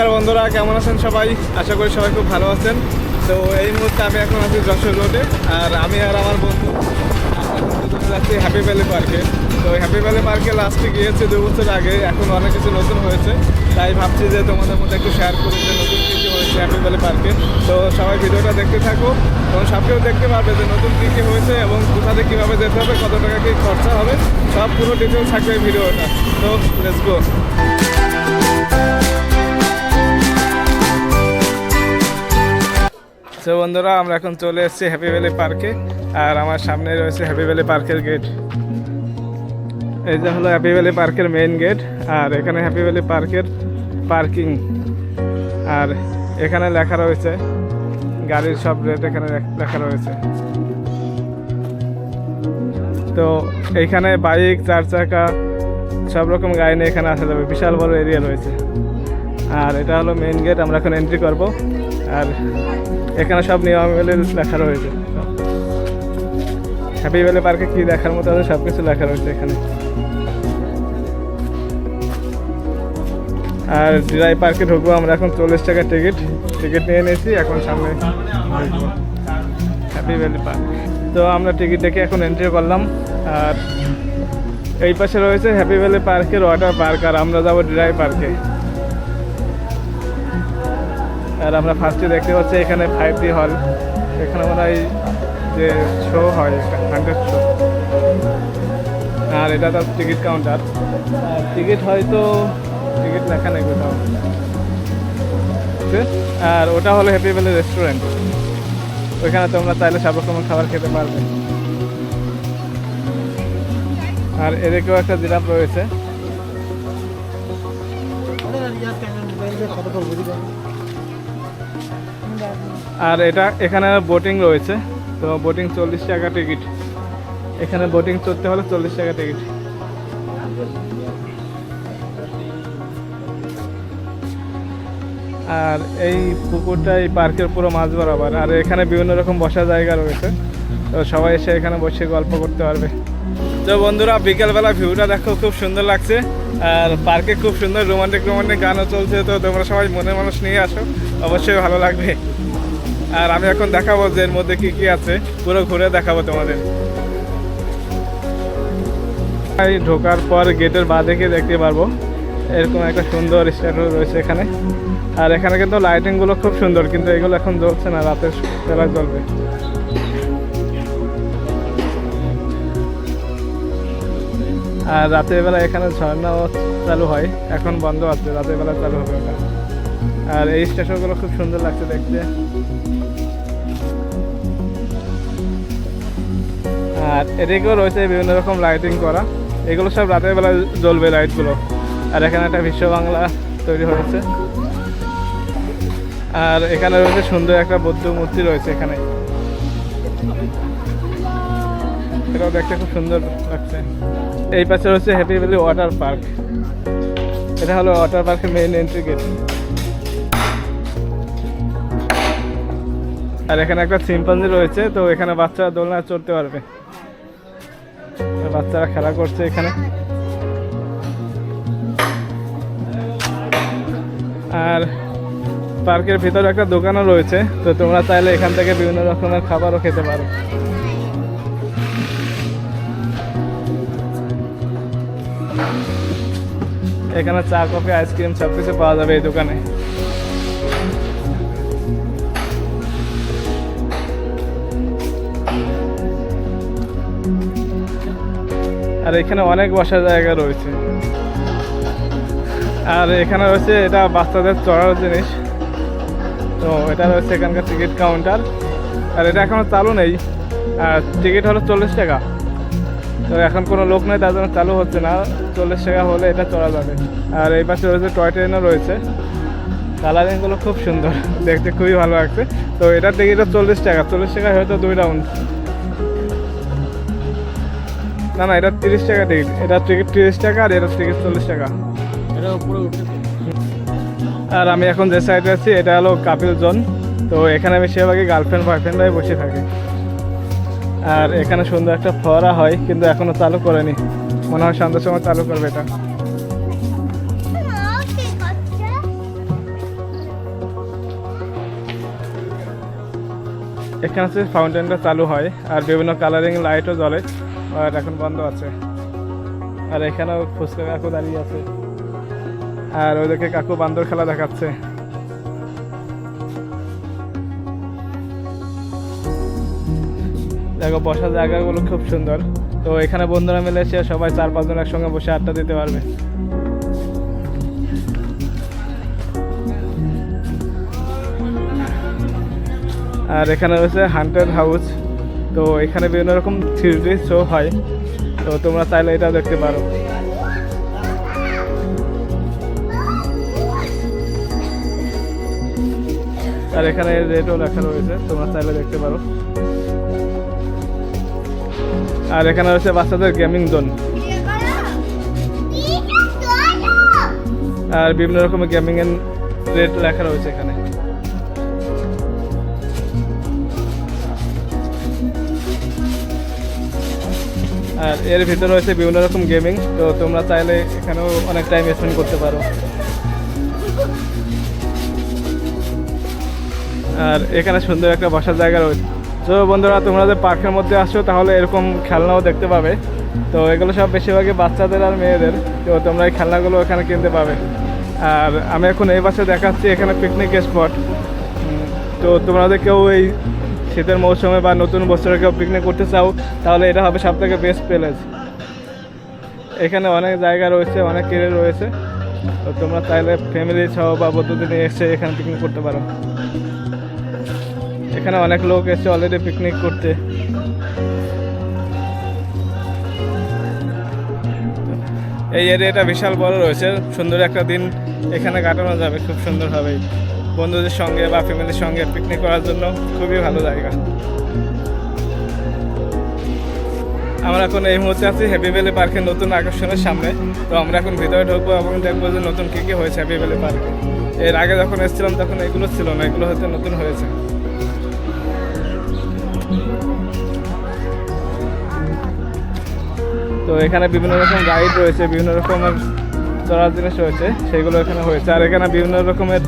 নমস্কার বন্ধুরা, কেমন আছেন সবাই? আশা করি সবাই খুব ভালো আছেন। তো এই মুহূর্তে আমি এখন আছি যশোর রোডে, আর আমি আর আমার বন্ধু, যাচ্ছি হ্যাপি ভ্যালি পার্কে তো হ্যাপি ভ্যালি পার্কে লাস্টে গিয়েছে দু বছর আগে, এখন অনেক কিছু নতুন হয়েছে। তাই ভাবছি যে তোমাদের মধ্যে একটু শেয়ার করি যে নতুন কী কী হয়েছে হ্যাপি ভ্যালি পার্কে তো সবাই ভিডিওটা দেখতে থাকো, এবং সব কেউ দেখতে পারবে যে নতুন কী কী হয়েছে এবং কোথাতে কীভাবে যেতে হবে, কত টাকা কী খরচা হবে, সব পুরো ডিটেলস থাকবে ভিডিওটা। তো লেটস গো তো বন্ধুরা, আমরা এখন চলে এসেছি হ্যাপি ভ্যালি পার্কে আর আমার সামনে রয়েছে হ্যাপি ভ্যালি পার্কের গেট এই যে হলো হ্যাপি ভ্যালি পার্কের মেইন গেট আর এখানে হ্যাপি ভ্যালি পার্কের পার্কিং আর এখানে লেখা রয়েছে, গাড়ির সব রেট এখানে লেখা রয়েছে। তো এইখানে বাইক চার চাকা, সব রকম গাড়ি নিয়ে এখানে আসা যাবে। বিশাল বড় এরিয়া রয়েছে। আর এটা হলো মেইন গেট আমরা এখন এন্ট্রি করব। আর এখানে সব নিয়মাবলী লেখা রয়েছে। হ্যাপি ভ্যালি পার্কে কি দেখার মতো আছে সব কিছু লেখা রয়েছে এখানে। আর জিরাই পার্কে ঢুকবো আমরা এখন চল্লিশ টাকা টিকিট। টিকিট নিয়ে নিয়েছি, এখন সামনে হ্যাপি ভ্যালি পার্ক তো আমরা টিকিট দেখে এখন এন্ট্রি করলাম। আর এই পাশে রয়েছে হ্যাপি ভ্যালি পার্কের ওয়াটার পার্ক আর আমরা যাব ডিরাই পার্কে আর আমরা ফার্স্টে দেখতে পাচ্ছি এখানে ফাইভ ডি হল এখানে মনে হয় যে শো হয় হান্ড্রেড শো আর এটা তার টিকিট কাউন্টার টিকিট হয়তো টিকিট লেখা নেই কোথাও। আর ওটা হলো হ্যাপি ভ্যালি রেস্টুরেন্ট ওইখানে তোমরা চাইলে সব রকমের খাবার খেতে পারবে। আর এদিকেও একটা জিরাফ রয়েছে। আর এটা এখানে বোটিং রয়েছে। তো বোটিং চল্লিশ টাকা টিকিট। এখানে বোটিং চড়তে হলে চল্লিশ টাকা টিকিট। আর এই পুকুরটা এই পার্কের পুরো মাছ বরাবর। আর এখানে বিভিন্ন রকম বসার জায়গা রয়েছে। তো সবাই এসে এখানে বসে গল্প করতে পারবে। তো বন্ধুরা, বিকেলবেলা ভিউটা দেখো, খুব সুন্দর লাগছে। আর পার্কে খুব সুন্দর রোমান্টিক রোমান্টিক গানও চলছে। তো তোমরা সবাই মনের মানুষ নিয়ে আসো। অবশ্যই ভালো লাগবে। আর আমি এখন দেখাবো যে এর মধ্যে কি কি আছে। পুরো ঘুরে দেখাবো তোমাদের। ঢোকার পর গেটের বা দেখে দেখতে পারব। এরকম একটা সুন্দর স্ট্যাটু রয়েছে এখানে। আর এখানে কিন্তু লাইটিংগুলো খুব সুন্দর, কিন্তু এগুলো এখন জ্বলছে না রাতের বেলা জ্বলবে। আর রাতের বেলা এখানে ঝর্ণাও চালু হয়, এখন বন্ধ আছে, রাতের বেলা চালু হবে আর এই স্টেশনগুলো খুব সুন্দর লাগছে দেখতে। আর এদিকেও রয়েছে বিভিন্ন রকম লাইটিং করা। এগুলো সব রাতের বেলা জ্বলবে লাইটগুলো আর এখানে একটা বিশ্ব বাংলা তৈরি হয়েছে। আর এখানে রয়েছে সুন্দর একটা বৌদ্ধ মূর্তি রয়েছে এখানে। এটাও দেখতে খুব সুন্দর লাগছে। এই পাশে রয়েছে হ্যাপি ভ্যালি ওয়াটার পার্ক এটা হলো ওয়াটার পার্কের মেইন এন্ট্রি গেট আর এখানে একটা সিম্পাঞ্জি রয়েছে, তো এখানে বাচ্চারা দোলনা চড়তে পারবে। বাচ্চারা খেলা করছে এখানে। আর পার্কের ভিতরে একটা দোকানও রয়েছে, তো তোমরা চাইলে এখান থেকে বিভিন্ন রকমের খাবারও খেতে পারো। এখানে চা, কফি, আইসক্রিম সব কিছু পাওয়া যাবে এই দোকানে। আর এখানে অনেক বসার জায়গা রয়েছে। আর এখানে রয়েছে এটা বাচ্চাদের চড়ার জিনিস। তো এটা রয়েছে এখানকার টিকিট কাউন্টার আর এটা এখনও চালু নেই। আর টিকিট হলো চল্লিশ টাকা। তো এখন কোনো লোক নেই, তার জন্য চালু হচ্ছে না। চল্লিশ টাকা হলে এটা চড়া যাবে। আর এই পাশে রয়েছে টয় ট্রেনও রয়েছে। কালারিংগুলো খুব সুন্দর। দেখতে খুবই ভালো লাগছে। তো এটার টিকিটও চল্লিশ টাকা। চল্লিশ টাকায় হয়তো দুই রাউন্ড না না এটা তিরিশ টাকা টিকিট এটা টিকিট তিরিশ টাকা আর এটা টিকিট চল্লিশ টাকা। আর আমি এখন যে সাইডে আছি এটা হলো কাপিল জোন। তো এখানে আমি সেভাবে গার্লফ্রেন্ড বয়ফ্রেন্ডরাই বসে থাকি। আর এখানে সুন্দর একটা ফোয়ারা হয় কিন্তু এখনও চালু করেনি। মনে হয় সন্ধ্যার সময় চালু করবে এটা। এখানে হচ্ছে ফাউন্টেনটা চালু হয় আর বিভিন্ন কালারিং লাইটও জ্বলে। আর এখন বন্ধ আছে। আর এখানেও ফুচকা কাকু দাঁড়িয়ে আছে। আর ওদেরকে কাকু বান্দর খেলা দেখাচ্ছে। দেখো, বসার জায়গাগুলো খুব সুন্দর। তো এখানে বন্ধুরা মিলে এসে সবাই চার পাঁচজন একসঙ্গে বসে আড্ডা দিতে পারবে। আর এখানে রয়েছে হান্টেড হাউস তো এখানে বিভিন্ন রকম থ্রি শো হয়। তো তোমরা চাইলে এটা দেখতে পারো। আর এখানে রেটও লেখা রয়েছে, তোমরা চাইলে দেখতে পারো। আর এখানে রয়েছে বাচ্চাদের গেমিং জোন আর বিভিন্ন রকমের গেমিং এর রেট লেখা রয়েছে এখানে। আর এর ভিতরে রয়েছে বিভিন্ন রকম গেমিং, তো তোমরা চাইলে এখানেও অনেক টাইম স্পেন্ড করতে পারো। আর এখানে সুন্দর একটা বসার জায়গা রয়েছে। তো বন্ধুরা, তোমরা যে পার্কের মধ্যে আসছো, তাহলে এরকম খেলনাও দেখতে পাবে। তো এগুলো সব বেশিরভাগই বাচ্চাদের আর মেয়েদের। তো তোমরা এই খেলনাগুলো এখানে কিনতে পাবে। আর আমি এখন এই পাশে দেখাচ্ছি এখানে পিকনিক স্পট তো তোমরা কেউ এই শীতের মৌসুমে বা নতুন বছরে কেউ পিকনিক করতে চাও, তাহলে এটা হবে সব থেকে বেস্ট প্লেস এখানে অনেক জায়গা রয়েছে, অনেক কেড়ে রয়েছে। তো তোমরা চাইলে ফ্যামিলি সহ বা বন্ধুদের নিয়ে এসে এখানে পিকনিক করতে পারো। এখানে অনেক লোক এসে অলরেডি পিকনিক করতে। এই এরিয়াটা বিশাল বড় রয়েছে, সুন্দর একটা দিন এখানে কাটানো যাবে, খুব সুন্দরভাবেই। বন্ধুদের সঙ্গে বা ফ্যামিলির সঙ্গে পিকনিক করার জন্য খুবই ভালো জায়গা। আমরা এখন এই মুহূর্তে আছি হ্যাপি ভ্যালি পার্কের নতুন আকর্ষণের সামনে। তো আমরা এখন ভিতরে ঢুকবো এবং দেখব যে নতুন কী কী হয়েছে হ্যাপি ভ্যালি পার্কে এর আগে যখন এসেছিলাম তখন এগুলো ছিল না, এগুলো হয়তো নতুন হয়েছে। তো এখানে বিভিন্ন রকম গাইড রয়েছে, বিভিন্ন রকমের চড়ার জিনিস রয়েছে সেগুলো এখানে হয়েছে। আর এখানে বিভিন্ন রকমের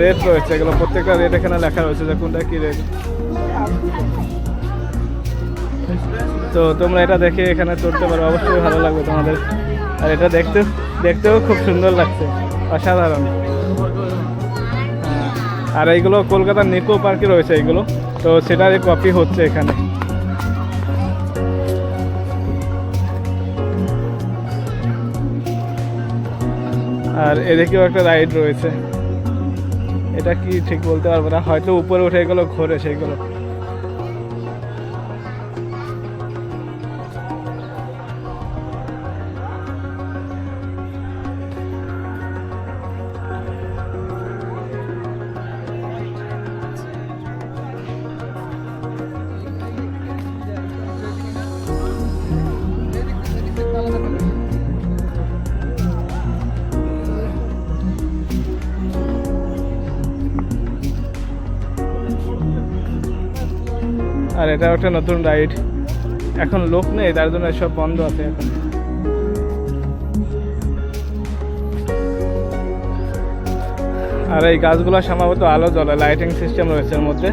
রেট রয়েছে এগুলো প্রত্যেকটা রেট এখানে লেখা রয়েছে যে কোনটা কী রেট। তো তোমরা এটা দেখে এখানে চড়তে পারো অবশ্যই ভালো লাগবে তোমাদের। আর এটা দেখতে দেখতেও খুব সুন্দর লাগছে অসাধারণ। হ্যাঁ, আর এইগুলো কলকাতার নিকো পার্কে রয়েছে এইগুলো তো সেটারই কপি হচ্ছে এখানে। আর এদিকেও একটা রাইড রয়েছে। এটা কি ঠিক বলতে পারব না? হয়তো উপরে উঠে এগুলো ঘোরে সেগুলো এটা একটা নতুন রাইড এখন লোক নেই, তার জন্য সব বন্ধ আছে এখন। আর এই গাছগুলো সম্ভবত আলো জ্বলে লাইটিং সিস্টেম রয়েছে এর মধ্যে।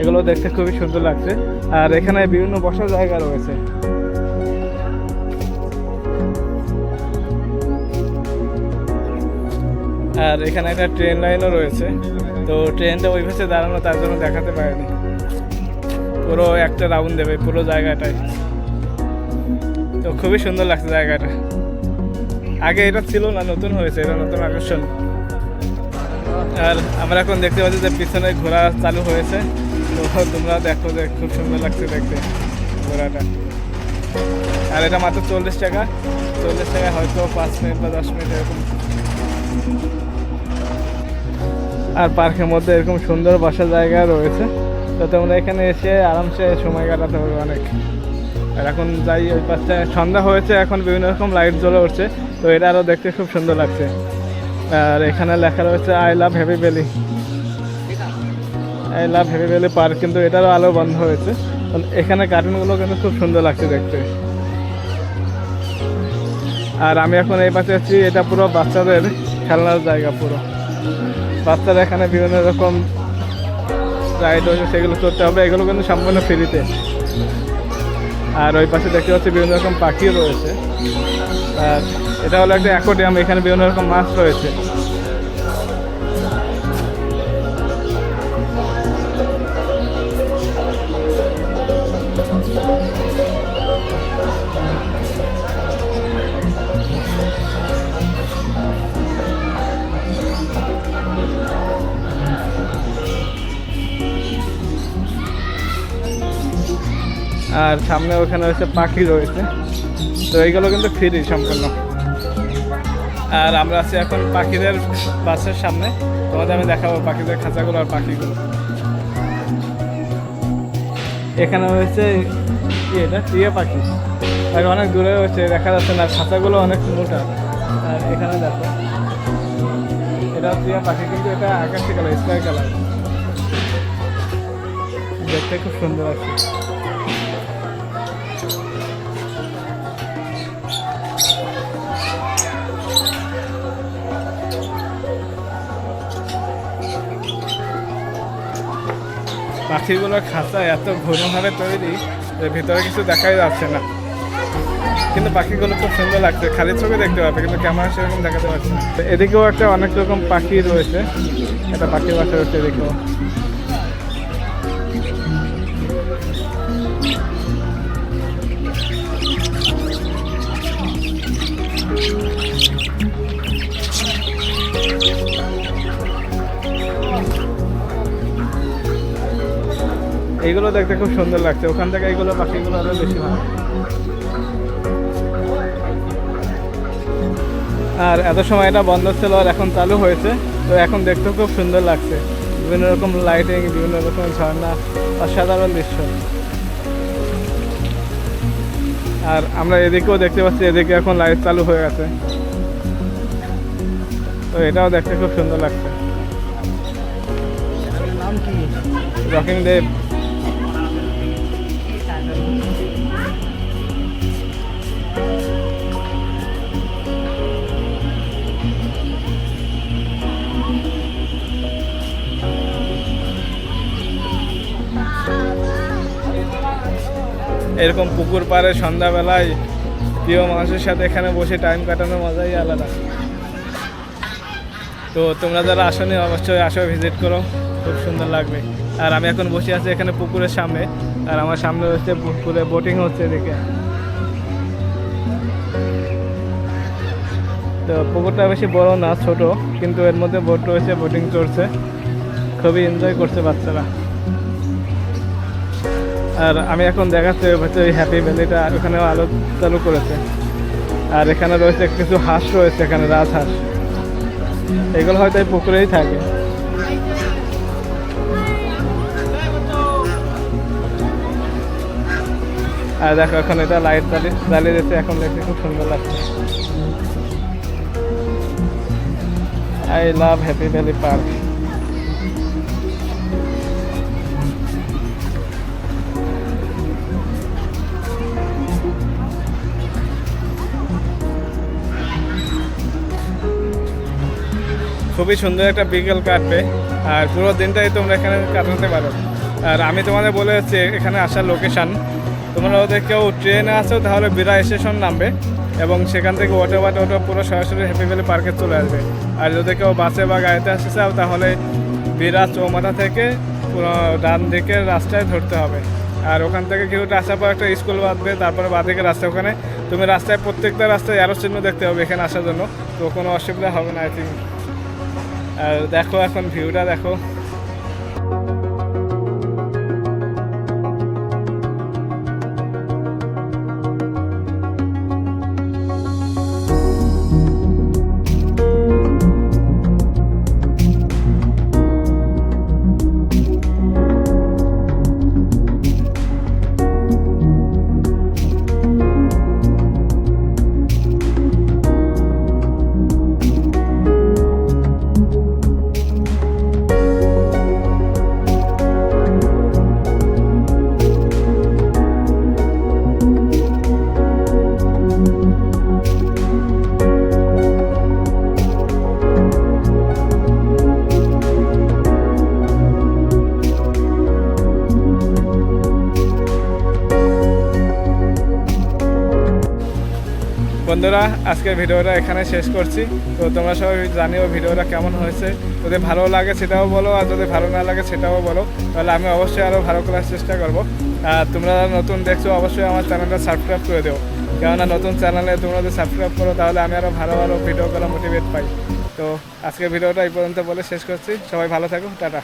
এগুলো দেখতে খুবই সুন্দর লাগছে। আর এখানে বিভিন্ন বসার জায়গা রয়েছে। আর এখানে একটা ট্রেন লাইনও রয়েছে। তো ট্রেনটা ওই পাশে দাঁড়ানো, তার জন্য দেখাতে পারেনি। পুরো একটা রাউন্ড দেবে, পুরো জায়গাটায়। তো খুবই সুন্দর লাগছে জায়গাটা। আগে এটা ছিল না, নতুন হয়েছে, এটা নতুন আকর্ষণ। আর আমরা এখন দেখতে পাচ্ছি যে পিছনে ঘোরা চালু হয়েছে। তো তোমরা দেখো যে খুব সুন্দর লাগছে দেখতে ঘোরাটা আর এটা মাত্র চল্লিশ টাকা। চল্লিশ টাকা হয়তো পাঁচ মিনিট বা দশ মিনিট এরকম। আর পার্কের মধ্যে এরকম সুন্দর বসার জায়গা রয়েছে। তো তোমরা এখানে এসে আরামসে সময় কাটাতে হবে অনেক। আর এখন যাই, ওই পাশে সন্ধ্যা হয়েছে, এখন বিভিন্ন রকম লাইট জ্বলে উঠছে, তো এটা আরও দেখতে খুব সুন্দর লাগছে। আর এখানে লেখা রয়েছে I love happy valley I love happy valley park কিন্তু এটারও আলো বন্ধ হয়েছে। এখানে কার্টুনগুলো কিন্তু খুব সুন্দর লাগছে দেখতে। আর আমি এখন এই পাশে আছি, এটা পুরো বাচ্চাদের খেলনার জায়গা পুরো। বাচ্চারা এখানে বিভিন্ন রকম রাইড রয়েছে, সেগুলো চড়তে হবে। এগুলো কিন্তু সম্পূর্ণ ফ্রিতে আর ওই পাশে দেখতে পাচ্ছি বিভিন্ন রকম পাখিও রয়েছে। আর এটা হলো একটা অ্যাকোডিয়াম এখানে বিভিন্ন রকম মাছ রয়েছে। আর সামনে ওখানে হচ্ছে পাখি রয়েছে। তো এইগুলো কিন্তু ফ্রি সম্পূর্ণ। আর আমরা আছি এখন পাখিদের বাসের সামনে। তোমাদের আমি দেখাবো পাখিদের খাঁচাগুলো আর পাখিগুলো। এখানে হয়েছে কি এটা? টিয়া পাখি। আর অনেক দূরে হচ্ছে, দেখা যাচ্ছে না খাঁচাগুলো অনেক মোটা। আর এখানে দেখো এটা টিয়া পাখি, কিন্তু এটা আকাশি কালার স্কাই কালার। দেখতে খুব সুন্দর আছে। পাখিগুলোর খাঁচা এত ঘনভাবে তৈরি যে ভিতরে কিছু দেখাই যাচ্ছে না। কিন্তু পাখিগুলো খুব সুন্দর লাগছে। খালি ছবি দেখতে পাবে, কিন্তু ক্যামেরা সেরকম দেখাতে পারছে না। এদিকেও একটা অনেক রকম পাখি রয়েছে। একটা পাখির বাসা রয়েছে এদিকেও। এইগুলো দেখতে খুব সুন্দর লাগছে। ওখান থেকে এইগুলো পাখিগুলো আরও বেশি ভালো আর এত সময় এটা বন্ধ ছিল আর এখন চালু হয়েছে। তো এখন দেখতে খুব সুন্দর লাগছে। বিভিন্ন রকম লাইটিং বিভিন্ন রকম ঝর্ণা অসাধারণ দৃশ্য। আর আমরা এদিকেও দেখতে পাচ্ছি এদিকে এখন লাইট চালু হয়ে গেছে। তো এটাও দেখতে খুব সুন্দর লাগছে। রকিং দেব। এরকম পুকুর পাড়ে সন্ধ্যাবেলায় প্রিয় মানুষের সাথে এখানে বসে টাইম কাটানোর মজাই আলাদা। তো তোমরা যারা আসনি, অবশ্যই আসো ভিজিট করো। খুব সুন্দর লাগবে। আর আমি এখন বসে আছি এখানে পুকুরের সামনে। আর আমার সামনে হচ্ছে পুকুরে বোটিং হচ্ছে এদিকে তো পুকুরটা বেশি বড় না, ছোট। কিন্তু এর মধ্যে বোট রয়েছে বোটিং চলছে খুবই এনজয় করছে বাচ্চারা। আর আমি এখন দেখাচ্ছি হচ্ছে ওই হ্যাপি ভ্যালিটা ওখানেও আলো চালু করেছে। আর এখানে রয়েছে কিছু হাঁস রয়েছে, এখানে রাজহাঁস। এগুলো হয়তো এই পুকুরেই থাকে। আর দেখো, এখন এটা লাইট জ্বালিয়ে জ্বালিয়ে দিচ্ছে, এখন দেখতে খুব সুন্দর লাগছে। I love happy valley park খুবই সুন্দর একটা বিকেল কাটবে, আর পুরো দিনটাই তোমরা এখানে কাটাতে পারো। আর আমি তোমাদের বলে যাচ্ছি, এখানে আসার লোকেশান তোমরা ওদের কেউ ট্রেনে আসো তাহলে বিরা স্টেশন নামবে, এবং সেখান থেকে অটো বা টোটো পুরো সরাসরি হ্যাপি ভ্যালি পার্কে চলে আসবে। আর যদি কেউ বাসে বা গাড়িতে আসতে চাও, তাহলে বিরা চৌমাথা থেকে পুরো ডান দিকের রাস্তায় ধরতে হবে। আর ওখান থেকে কিছুটা আসার পর একটা স্কুল বাঁধবে, তারপরে বাঁদিকে রাস্তা। ওখানে তুমি রাস্তায় প্রত্যেকটা রাস্তায় আরও চিহ্ন দেখতে হবে এখানে আসার জন্য, তো কোনো অসুবিধা হবে না আই থিঙ্ক আর দেখো এখন ভিউটা দেখো। বন্ধুরা, আজকের ভিডিওটা এখানে শেষ করছি। তো তোমরা সবাই জানিও ভিডিওটা কেমন হয়েছে। যদি ভালো লাগে সেটাও বলো, আর যদি ভালো না লাগে সেটাও বলো। তাহলে আমি অবশ্যই আরও ভালো করার চেষ্টা করব। আর তোমরা নতুন দেখছ, অবশ্যই আমার চ্যানেলটা সাবস্ক্রাইব করে দেও। কেননা নতুন চ্যানেলে তোমরা যদি সাবস্ক্রাইব করো, তাহলে আমি আরও ভালো ভালো ভিডিও করা মোটিভেট পাই। তো আজকের ভিডিওটা এই পর্যন্ত বলে শেষ করছি। সবাই ভালো থাকো, টাটা।